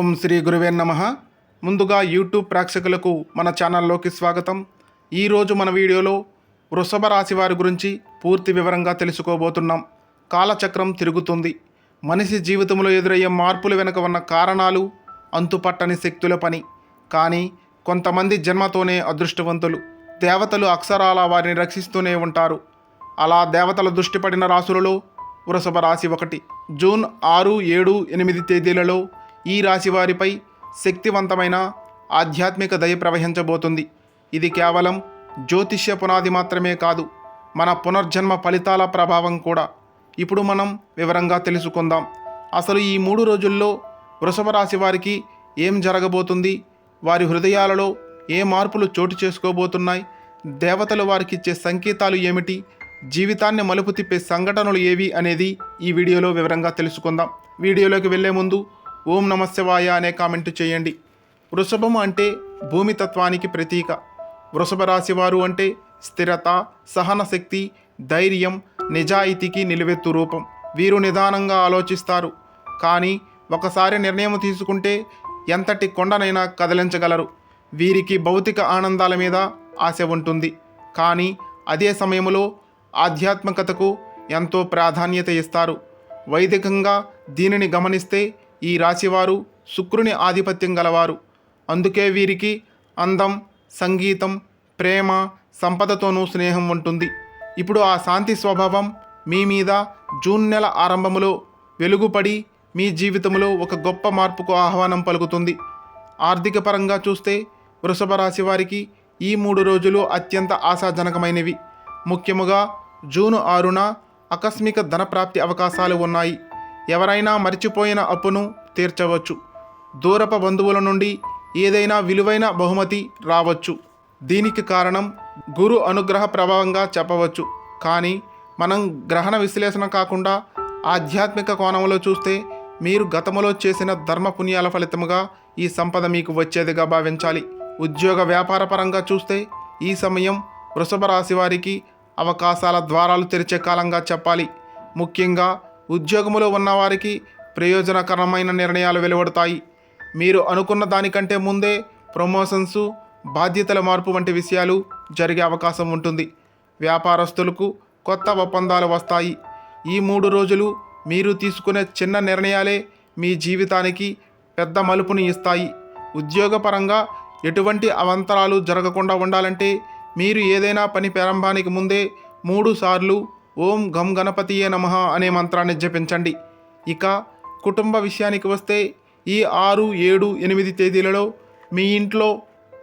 ఓం శ్రీ గురువే నమ. ముందుగా యూట్యూబ్ ప్రేక్షకులకు మన ఛానల్లోకి స్వాగతం. ఈరోజు మన వీడియోలో వృషభ రాశి వారి గురించి పూర్తి వివరంగా తెలుసుకోబోతున్నాం. కాలచక్రం తిరుగుతుంది. మనిషి జీవితంలో ఎదురయ్యే మార్పులు వెనుక ఉన్న కారణాలు అంతుపట్టని శక్తుల పని. కానీ కొంతమంది జన్మతోనే అదృష్టవంతులు. దేవతలు అక్షరాల వారిని రక్షిస్తూనే ఉంటారు. అలా దేవతల దృష్టి పడిన రాశులలో వృషభ రాశి ఒకటి. జూన్ ఆరు ఏడు ఎనిమిది తేదీలలో ఈ రాశి వారిపై శక్తివంతమైన ఆధ్యాత్మిక దయ ప్రవహించబోతుంది. ఇది కేవలం జ్యోతిష్య పునాది మాత్రమే కాదు మన పునర్జన్మ ఫలితాల ప్రభావం కూడా. ఇప్పుడు మనం వివరంగా తెలుసుకుందాం. అసలు ఈ మూడు రోజుల్లో వృషభ రాశి వారికి ఏం జరగబోతుంది? వారి హృదయాలలో ఏ మార్పులు చోటు చేసుకోబోతున్నాయి? దేవతలు వారికి ఇచ్చే సంకేతాలు ఏమిటి? జీవితాన్ని మలుపు తిప్పే సంఘటనలు ఏవి అనేది ఈ వీడియోలో వివరంగా తెలుసుకుందాం. వీడియోలోకి వెళ్ళే ముందు ఓం నమశివాయ అనే కామెంట్ చేయండి. వృషభం అంటే భూమి తత్వానికి ప్రతీక. వృషభ రాశి వారు అంటే స్థిరత సహన శక్తి ధైర్యం నిజాయితీకి నిలువెత్తు రూపం. వీరు నిదానంగా ఆలోచిస్తారు. కానీ ఒకసారి నిర్ణయం తీసుకుంటే ఎంతటి కొండనైనా కదిలించగలరు. వీరికి భౌతిక ఆనందాల మీద ఆశ ఉంటుంది. కానీ అదే సమయంలో ఆధ్యాత్మికతకు ఎంతో ప్రాధాన్యత ఇస్తారు. వైదికంగా దీనిని గమనిస్తే ఈ రాశివారు శుక్రుని ఆధిపత్యం గలవారు. అందుకే వీరికి అందం సంగీతం ప్రేమ సంపదతోనూ స్నేహం ఉంటుంది. ఇప్పుడు ఆ శాంతి స్వభావం మీ మీద జూన్ నెల ఆరంభములో వెలుగుపడి మీ జీవితంలో ఒక గొప్ప మార్పుకు ఆహ్వానం పలుకుతుంది. ఆర్థిక పరంగా చూస్తే వృషభ రాశి వారికి ఈ మూడు రోజులు అత్యంత ఆశాజనకమైనవి. ముఖ్యముగా జూను ఆరున ఆకస్మిక ధనప్రాప్తి అవకాశాలు ఉన్నాయి. ఎవరైనా మర్చిపోయిన అప్పును తీర్చవచ్చు. దూరప బంధువుల నుండి ఏదైనా విలువైన బహుమతి రావచ్చు. దీనికి కారణం గురు అనుగ్రహ ప్రభావంగా చెప్పవచ్చు. కానీ మనం గ్రహణ విశ్లేషణ కాకుండా ఆధ్యాత్మిక కోణంలో చూస్తే మీరు గతంలో చేసిన ధర్మ పుణ్యాల ఫలితముగా ఈ సంపద మీకు వచ్చేదిగా భావించాలి. ఉద్యోగ వ్యాపార పరంగా చూస్తే ఈ సమయం వృషభ రాశి వారికి అవకాశాల ద్వారాలు తెరిచే కాలంగా చెప్పాలి. ముఖ్యంగా ఉద్యోగములో ఉన్నవారికి ప్రయోజనకరమైన నిర్ణయాలు వెలువడతాయి. మీరు అనుకున్న దానికంటే ముందే ప్రమోషన్స్ బాధ్యతల మార్పు వంటి విషయాలు జరిగే అవకాశం ఉంటుంది. వ్యాపారస్తులకు కొత్త ఒప్పందాలు వస్తాయి. ఈ మూడు రోజులు మీరు తీసుకునే చిన్న నిర్ణయాలే మీ జీవితానికి పెద్ద మలుపుని ఇస్తాయి. ఉద్యోగపరంగా ఎటువంటి అవంతరాలు జరగకుండా ఉండాలంటే మీరు ఏదైనా పని ప్రారంభానికి ముందే మూడు సార్లు ఓం గం గణపతియే నమః అనే మంత్రాన్ని జపించండి. ఇక కుటుంబ విషయానికి వస్తే ఈ ఆరు ఏడు ఎనిమిది తేదీలలో మీ ఇంట్లో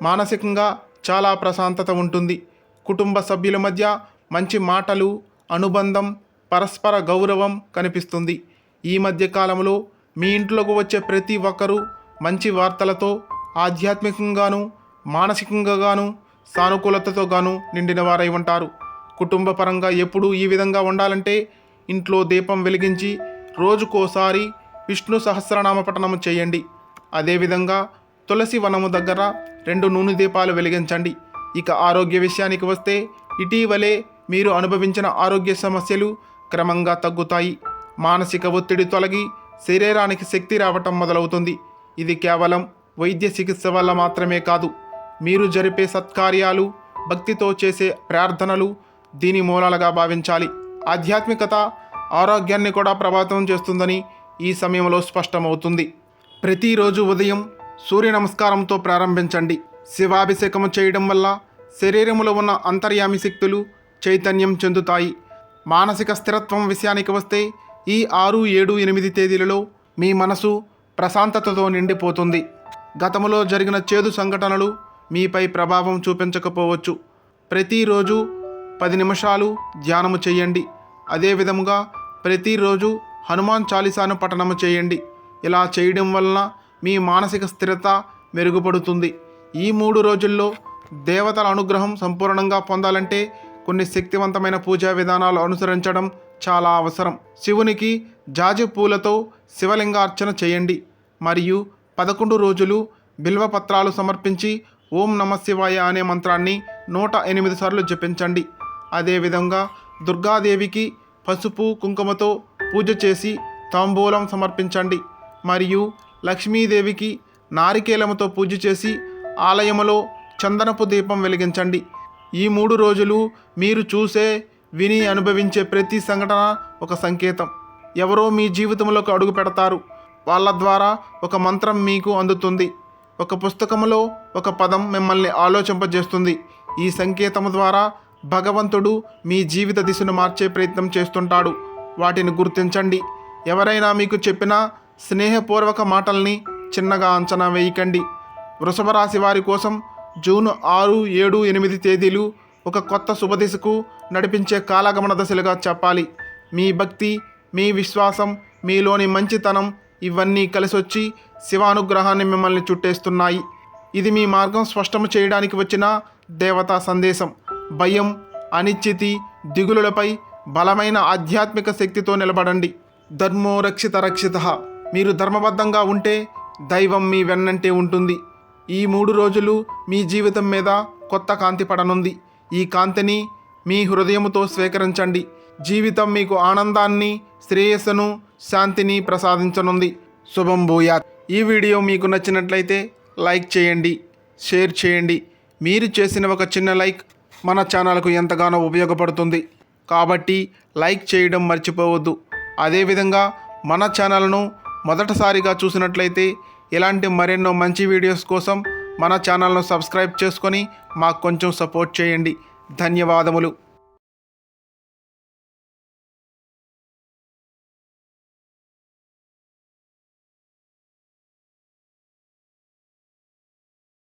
మానసికంగా చాలా ప్రశాంతత ఉంటుంది. కుటుంబ సభ్యుల మధ్య మంచి మాటలు అనుబంధం పరస్పర గౌరవం కనిపిస్తుంది. ఈ మధ్య కాలంలో మీ ఇంట్లోకి వచ్చే ప్రతి ఒక్కరూ మంచి వార్తలతో ఆధ్యాత్మికంగాను మానసికంగాను సానుకూలతతో గాను నిండిన వారై ఉంటారు. కుటుంబ పరంగా ఎప్పుడూ ఈ విధంగా ఉండాలంటే ఇంట్లో దీపం వెలిగించి రోజుకోసారి విష్ణు సహస్రనామ పఠనం చేయండి. అదేవిధంగా తులసి వనము దగ్గర రెండు నూనె దీపాలు వెలిగించండి. ఇక ఆరోగ్య విషయానికి వస్తే ఇటీవలే మీరు అనుభవించిన ఆరోగ్య సమస్యలు క్రమంగా తగ్గుతాయి. మానసిక ఒత్తిడి తొలగి శరీరానికి శక్తి రావటం మొదలవుతుంది. ఇది కేవలం వైద్య చికిత్స వల్ల మాత్రమే కాదు. మీరు జరిపే సత్కార్యాలు భక్తితో చేసే ప్రార్థనలు దీని మూలాలుగా భావించాలి. ఆధ్యాత్మికత ఆరోగ్యాన్ని కూడా ప్రభావితం చేస్తుందని ఈ సమయంలో స్పష్టమవుతుంది. ప్రతిరోజు ఉదయం సూర్య నమస్కారంతో ప్రారంభించండి. శివాభిషేకం చేయడం వల్ల శరీరంలో ఉన్న అంతర్యామి శక్తులు చైతన్యం చెందుతాయి. మానసిక స్థిరత్వం విషయానికి వస్తే ఈ ఆరు ఏడు ఎనిమిది తేదీలలో మీ మనసు ప్రశాంతతతో నిండిపోతుంది. గతంలో జరిగిన చేదు సంఘటనలు మీపై ప్రభావం చూపించకపోవచ్చు. ప్రతిరోజు పది నిమిషాలు ధ్యానము చేయండి. అదే విధముగా ప్రతిరోజు హనుమాన్ చాలీసాను పఠనము చేయండి. ఇలా చేయడం వలన మీ మానసిక స్థిరత మెరుగుపడుతుంది. ఈ మూడు రోజుల్లో దేవతల అనుగ్రహం సంపూర్ణంగా పొందాలంటే కొన్ని శక్తివంతమైన పూజా విధానాలు అనుసరించడం చాలా అవసరం. శివునికి జాజి పూలతో శివలింగార్చన చేయండి. మరియు పదకొండు రోజులు బిల్వపత్రాలు సమర్పించి ఓం నమ శివాయ అనే మంత్రాన్ని నూట ఎనిమిది సార్లు జపించండి. అదేవిధంగా దుర్గాదేవికి పసుపు కుంకుమతో పూజ చేసి తాంబూలం సమర్పించండి. మరియు లక్ష్మీదేవికి నారికేలముతో పూజ చేసి ఆలయములో చందనపు దీపం వెలిగించండి. ఈ మూడు రోజులు మీరు చూసే విని అనుభవించే ప్రతి సంఘటన ఒక సంకేతం. ఎవరో మీ జీవితంలోకి అడుగు పెడతారు. వాళ్ళ ద్వారా ఒక మంత్రం మీకు అందుతుంది. ఒక పుస్తకములో ఒక పదం మిమ్మల్ని ఆలోచింపజేస్తుంది. ఈ సంకేతం ద్వారా భగవంతుడు మీ జీవిత దిశను మార్చే ప్రయత్నం చేస్తుంటాడు. వాటిని గుర్తించండి. ఎవరైనా మీకు చెప్పిన స్నేహపూర్వక మాటల్ని చిన్నగా అంచనా వేయకండి. వృషభ రాశి వారి కోసం జూన్ ఆరు ఏడు ఎనిమిది తేదీలు ఒక కొత్త శుభదిశకు నడిపించే కాలగమన దశలుగా చెప్పాలి. మీ భక్తి మీ విశ్వాసం మీలోని మంచితనం ఇవన్నీ కలిసొచ్చి శివానుగ్రహాన్ని మిమ్మల్ని చుట్టేస్తున్నాయి. ఇది మీ మార్గం స్పష్టము చేయడానికి వచ్చిన దేవతా సందేశం. భయం అనిశ్చితి దిగులులపై బలమైన ఆధ్యాత్మిక శక్తితో నిలబడండి. ధర్మో రక్షిత రక్షిత మీరు ధర్మబద్ధంగా ఉంటే దైవం మీ వెన్నంటే ఉంటుంది. ఈ మూడు రోజులు మీ జీవితం మీద కొత్త కాంతి పడనుంది. ఈ కాంతిని మీ హృదయముతో స్వీకరించండి. జీవితం మీకు ఆనందాన్ని శ్రేయస్సును శాంతిని ప్రసాదించనుంది. శుభం భూయాత్. ఈ వీడియో మీకు నచ్చినట్లయితే లైక్ చేయండి షేర్ చేయండి. మీరు చేసిన ఒక చిన్న లైక్ మన ఛానల్కు ఎంతగానో ఉపయోగపడుతుంది. కాబట్టి లైక్ చేయడం మర్చిపోవద్దు. అదేవిధంగా మన ఛానల్ను మొదటిసారిగా చూసినట్లయితే ఇలాంటి మరెన్నో మంచి వీడియోస్ కోసం మన ఛానల్ను సబ్స్క్రైబ్ చేసుకొని మాకు కొంచెం సపోర్ట్ చేయండి. ధన్యవాదములు.